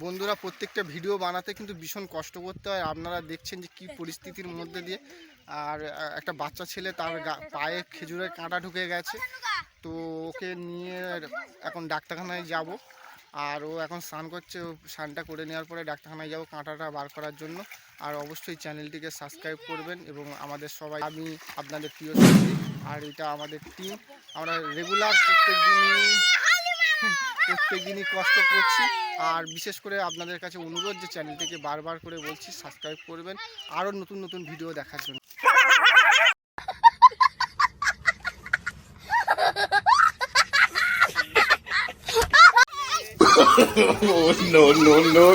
বন্ধুরা প্রত্যেকটা ভিডিও বানাতে কিন্তু ভীষণ কষ্ট করতে হয়। আপনারা দেখছেন যে কি পরিস্থিতির মধ্যে দিয়ে। আর একটা বাচ্চা ছেলে তার পায়ে খেজুরের কাঁটা ঢুকে গেছে। তো ওকে নিয়ে এখন ডাক্তারখানায় যাব। আর ও এখন স্নান করছে। ও স্নানটা করে নেওয়ার পরে ডাক্তারখানায় যাব কাঁটাটা বার করার জন্য। আর অবশ্যই চ্যানেলটিকে সাবস্ক্রাইব করবেন এবং আমাদের সবাই, আমি আপনাদের প্রিয় সঙ্গী আর এটা আমাদের টিম আমরা রেগুলার প্রত্যেক দিনই প্রত্যেক দিনই কষ্ট করছি। আর বিশেষ করে আপনাদের কাছে অনুরোধ যে চ্যানেলটিকে বারবার করে বলছি সাবস্ক্রাইব করবেন। আরও নতুন নতুন ভিডিও দেখার জন্য। Oh, no, no, no,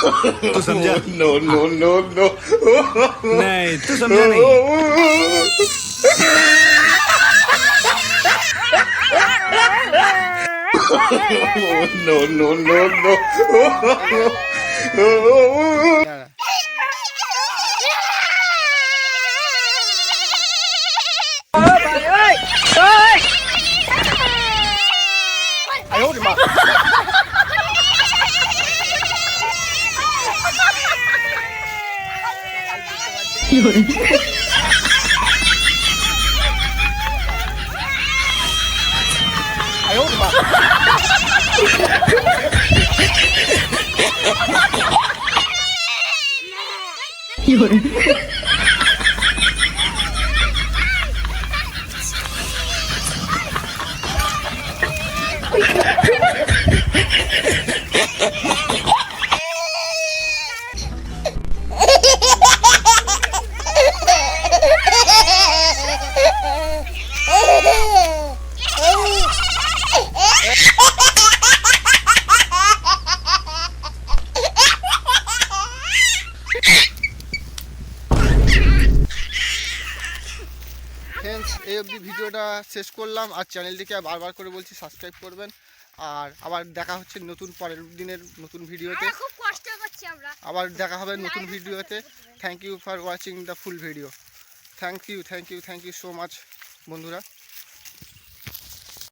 तू समझा no. No, no, no, no. नहीं तू समझा नहीं Oh, no, no, no, 이거를. 이거를. Friends এই অবধি ভিডিওটা শেষ করলাম। আর চ্যানেলটিকে বারবার করে বলছি সাবস্ক্রাইব করবেন। আর আবার দেখা হচ্ছে নতুন পরের দিনের নতুন ভিডিওতে। আমরা। আবার দেখা হবে নতুন ভিডিওতে। Thank you for watching the full video thank you thank you thank you so much বন্ধুরা।